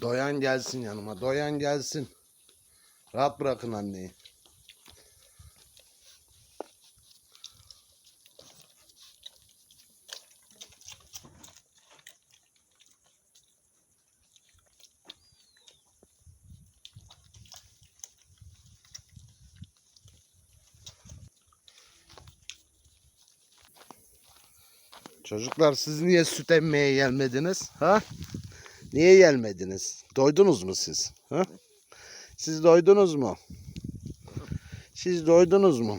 Doyan gelsin yanıma. Doyan gelsin. Rahat bırakın anneyi. Çocuklar siz niye süt emmeye gelmediniz? Ha? Niye gelmediniz? Doydunuz mu siz? Ha? Siz doydunuz mu? Siz doydunuz mu?